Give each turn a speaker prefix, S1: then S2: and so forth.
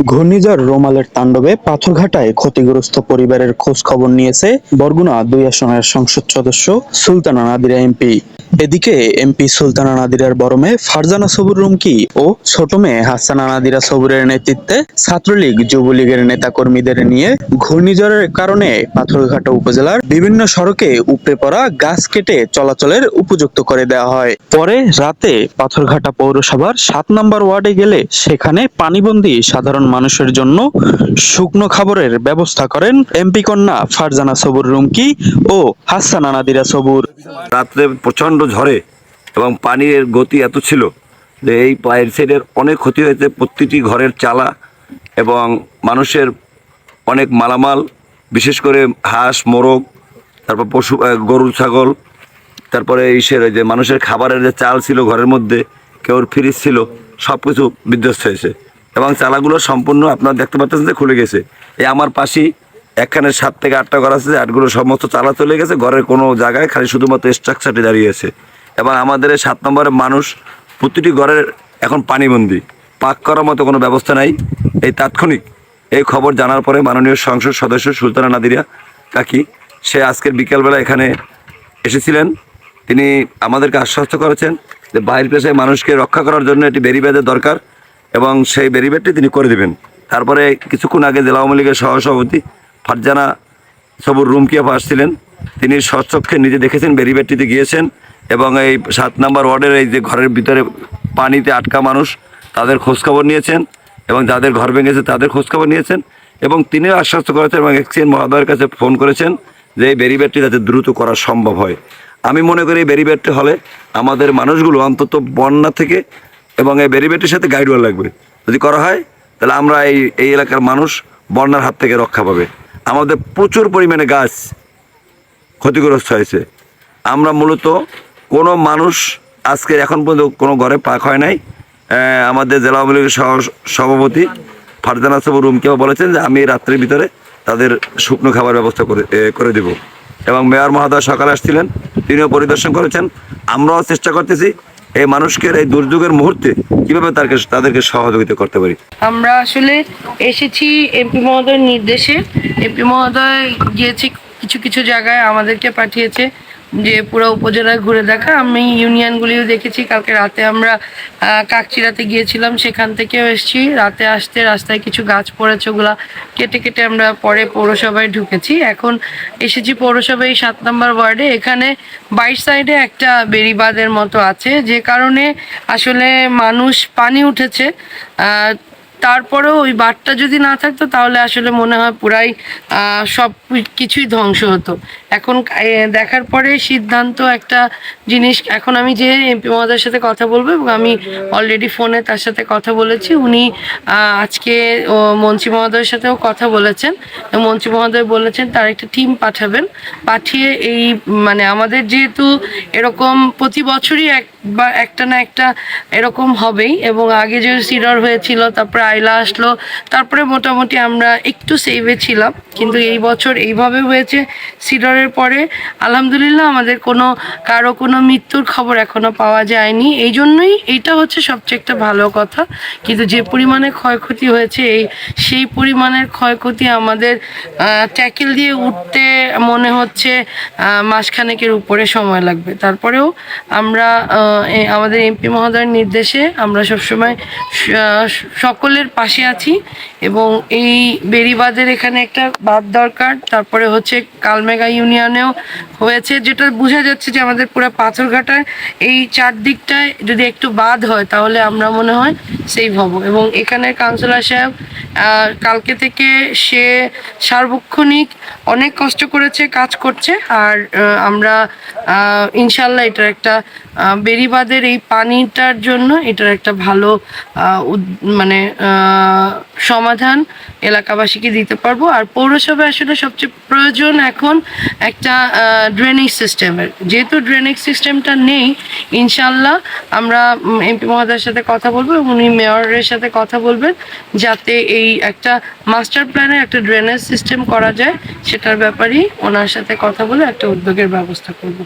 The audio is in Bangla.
S1: ঘূর্ণিঝড় রোমালের তাণ্ডবে পাথরঘাটায় ক্ষতিগ্রস্ত পরিবারের খোঁজ খবর নিয়েছে বরগুনা দুই আসনের সংসদ সদস্য সুলতানা নাদিরা এমপি। এদিকে এমপি সুলতানা নাদিরার বড় মেয়ে ফারজানা সবুর রুমকি ও ছোট মেয়ে হাসানা নাদিরা সবুরের নেতৃত্বে ছাত্রলীগ যুবলীগের নেতাকর্মীদের নিয়ে ঘূর্ণিঝড়ের কারণে পাথরঘাটা উপজেলার বিভিন্ন সড়কে উপড়ে পড়া গাছ কেটে চলাচলের উপযুক্ত করে দেওয়া হয়। পরে রাতে পাথরঘাটা পৌরসভার সাত নম্বর ওয়ার্ডে গেলে সেখানে পানিবন্দী সাধারণ মানুষের জন্য শুকনো খাবারের ব্যবস্থা করেন এমপি কন্যা ফারজানা সবুর রুমকি ও হাসানা নাদিরা সবুর।
S2: রাত্রে প্রচণ্ড ঝড়ে এবং পানির গতি এত ছিল যে এই পায়ের সাইডের অনেক ক্ষতি হয়েছে, প্রতিটি ঘরের চালা এবং মানুষের অনেক মালামাল, বিশেষ করে হাঁস, মোরগ, তারপর পশু গরু, ছাগল, তারপরে ইসের যে মানুষের খাবারের যে চাল ছিল ঘরের মধ্যে, কেউর ফ্রিজ ছিল সব কিছু বিধ্বস্ত হয়েছে। এবং চালাগুলো সম্পূর্ণ আপনারা দেখতে পাচ্ছেন যে খুলে গেছে। এই আমার পাশেই একখানে সাত থেকে আটটা ঘর আছে আটগুলো সমস্ত চালা চলে গেছে, ঘরের কোনো জায়গায় খালি শুধুমাত্র স্ট্রাকচারটি দাঁড়িয়ে আছে। এবং আমাদের সাত নম্বরের মানুষ প্রতিটি ঘরের এখন পানিবন্দি। পাক করার মতো কোনো ব্যবস্থা নাই। এই তাৎক্ষণিক এই খবর জানার পরে মাননীয় সংসদ সদস্য সুলতানা নাদিরা কাকি, সে আজকের বিকেলবেলা এখানে এসেছিলেন। তিনি আমাদেরকে আশ্বস্ত করেছেন যে বাইরের পেশায় মানুষকে রক্ষা করার জন্য একটি বেরিবেদের দরকার। এবং সেই বেরিবেদটি তিনি করে দিবেন। তারপরে কিছুক্ষণ আগে জেলা আওয়ামী লীগের সহসভাপতি ফারজানা সবুর রুমকিয়াফ আসছিলেন তিনি স্বচক্ষে নিজে দেখেছেন বেরিবেদটিতে গিয়েছেন এবং এই সাত নম্বর ওয়ার্ডের এই যে ঘরের ভিতরে পানিতে আটকা মানুষ, তাদের খোঁজখবর নিয়েছেন এবং যাদের ঘর ভেঙেছে তাদের খোঁজখবর নিয়েছেন এবং তিনিও আশ্বস্ত করেছেন এবং এক্সিএন মহোদয়ের কাছে ফোন করেছেন যে এই বেরিবেদটি যাতে দ্রুত করা সম্ভব হয়। আমি মনে করি এই বেরিবেদটি হলে আমাদের মানুষগুলো অন্তত বন্যা থেকে এবং এই বেরিবেদটির সাথে গাইডওয়াল লাগবে। যদি করা হয়, তাহলে আমরা এই এই এলাকার মানুষ বন্যার হাত থেকে রক্ষা পাবে। আমাদের প্রচুর পরিমাণে গাছ ক্ষতিগ্রস্ত হয়েছে। আমরা মূলত কোনো মানুষ আজকে এখন পর্যন্ত কোনো ঘরে পাক হয় নাই। আমাদের জেলা আওয়ামী লীগের সভাপতি ফারজানা সবু রুমকেও বলেছেন যে আমি রাত্রির ভিতরে তাদের শুকনো খাবার ব্যবস্থা করে করে দেব। এবং মেয়র মহোদয় সকালে আসছিলেন, তিনিও পরিদর্শন করেছেন। আমরাও চেষ্টা করতেছি এই মানুষকে এই দুর্যোগের মুহূর্তে কীভাবে তাদেরকে তাদেরকে সহযোগিতা করতে পারি?
S3: আমরা আসলে এসেছি এমপি মহোদয়ের নির্দেশে। এমপি মহোদয় গিয়েছি, কিছু কিছু জায়গায় আমাদেরকে পাঠিয়েছে। যে পুরো উপজেলায় ঘুরে দেখা। আমি ইউনিয়নগুলিও দেখেছি। কালকে রাতে আমরা কাকচিরাতে গিয়েছিলাম। সেখান থেকেও এসেছি। রাতে আসতে রাস্তায় কিছু গাছ পড়েছে। ওগুলা কেটে কেটে আমরা পরে পৌরসভায় ঢুকেছি। এখন এসেছি পৌরসভায় সাত নম্বর ওয়ার্ডে। এখানে বাইশ সাইডে একটা বেড়িবাঁধের মতো আছে। যে কারণে আসলে মানুষ পানি উঠেছে। আহ, তারপরেও ওই বাঁধটা যদি না থাকতো তাহলে আসলে মনে হয় পুরাই সব কিছুই ধ্বংস হতো। এখন দেখার পরে সিদ্ধান্ত একটা জিনিস এখন আমি যে এমপি মহোদয়ের সাথে কথা বলব এবং আমি অলরেডি ফোনে তার সাথে কথা বলেছি উনি আজকে মন্ত্রী মহোদয়ের সাথেও কথা বলেছেন। মন্ত্রী মহোদয় বলেছেন তার একটা টিম পাঠাবেন। পাঠিয়ে এই মানে আমাদের যেহেতু এরকম প্রতি বছরই এক বা একটা না একটা এরকম হবেই এবং আগে যে সিডর হয়েছিল, তারপরে আইলা আসলো, তারপরে মোটামুটি আমরা একটু সেভে ছিলাম। কিন্তু এই বছর এইভাবে হয়েছে, সিডরের পরে আলহামদুলিল্লাহ আমাদের কোনো, কারও কোনো মৃত্যুর খবর এখনও পাওয়া যায়নি। এই জন্যই এইটা হচ্ছে সবচেয়ে একটা ভালো কথা। কিন্তু যে পরিমাণে ক্ষয়ক্ষতি হয়েছে, এই, সেই পরিমাণের ক্ষয়ক্ষতি আমাদের ট্যাকেল দিয়ে উঠতে মনে হচ্ছে মাসখানেকের উপরে সময় লাগবে। তারপরেও আমরা আমাদের এমপি মহোদয়ের নির্দেশে আমরা সবসময় সকলের পাশে আছি এবং এই বেরিবাদের এখানে একটা বাদ দরকার, তারপরে হচ্ছে কালমেগা ইউনিয়নেও হয়েছে, যেটা বোঝা যাচ্ছে যে আমাদের পুরো পাথরঘাটায় এই চারদিকটায় যদি একটু বাদ হয়, তাহলে আমরা মনে হয় সেভ হব। এবং এখানের কাউন্সিলর সাহেব আহ, কালকে থেকে সে সার্বক্ষণিক অনেক কষ্ট করেছে কাজ করছে। আর আমরা ইনশাল্লাহ এটার একটা বেরিবাদের এই পানিটার জন্য এটার একটা ভালো মানে সমাধান এলাকাবাসীকে দিতে পারব। আর পৌরসভা আসলে সবচেয়ে প্রয়োজন এখন একটা ড্রেনেজ সিস্টেমের যেহেতু ড্রেনেজ সিস্টেমটা নেই ইনশাল্লাহ আমরা এমপি মহোদয়ের সাথে কথা বলব এবং উনি মেয়রের সাথে কথা বলবেন যাতে এই একটা মাস্টার প্ল্যানের একটা ড্রেনেজ সিস্টেম করা যায়, সেটার ব্যাপারেই ওনার সাথে কথা বলে একটা উদ্যোগের ব্যবস্থা করব।